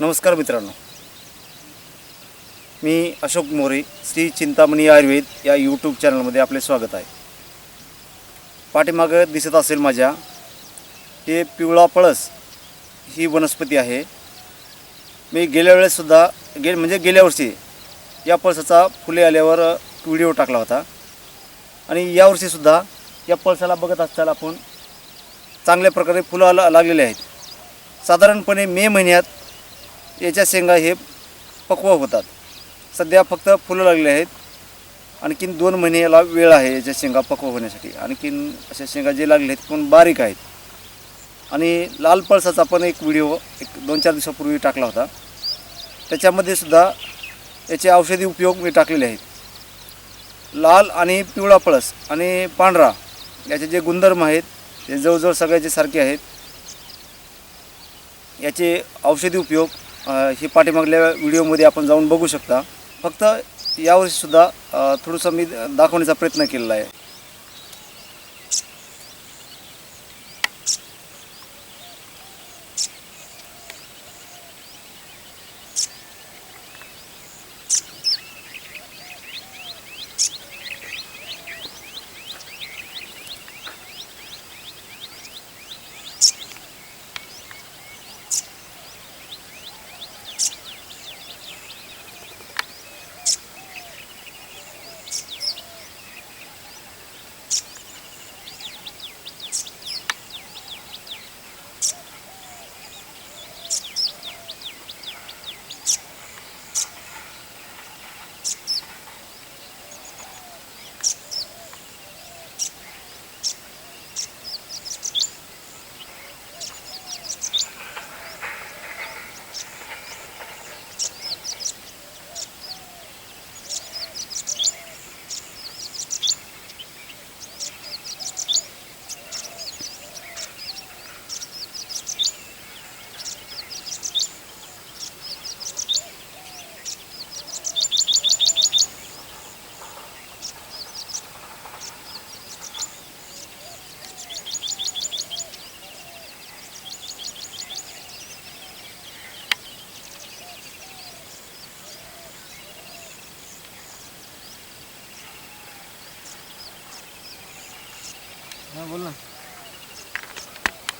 नमस्कार मित्रांनो. मी अशोक मोरे श्री चिंतामणी आयुर्वेद या यूट्यूब चॅनलमध्ये आपले स्वागत आहे. पाठीमागं दिसत असेल माझ्या हे पिवळा पळस ही वनस्पती आहे. मी गेल्या वेळेससुद्धा गे म्हणजे गेल्या वर्षी या पळसाचा फुले आल्यावर व्हिडिओ टाकला होता. आणि यावर्षीसुद्धा या पळसाला बघत असताना आपण चांगल्या प्रकारे फुलं आला लागलेले आहेत. साधारणपणे मे महिन्यात याच्या शेंगा हे पक्व होतात. सध्या फक्त फुलं लागली आहेत. आणखीन दोन महिने याला वेळ आहे याच्या शेंगा पक्व होण्यासाठी. आणखीन अशा शेंगा जे लागले आहेत पण बारीक आहेत. आणि लाल पळसाचा पण एक व्हिडिओ एक दोन चार दिवसापूर्वी टाकला होता. त्याच्यामध्ये सुद्धा याचे औषधी उपयोग मी टाकलेले आहेत. लाल आणि पिवळा पळस आणि पांढरा याचे जे गुणधर्म आहेत ते जवळजवळ सगळ्याचे सारखे आहेत. याचे औषधी उपयोग हे पाठीमागल्या व्हिडिओमध्ये आपण जाऊन बघू शकता. फक्त यावर्षीसुद्धा थोडंसं मी दाखवण्याचा प्रयत्न केलेला आहे. हा बोल ना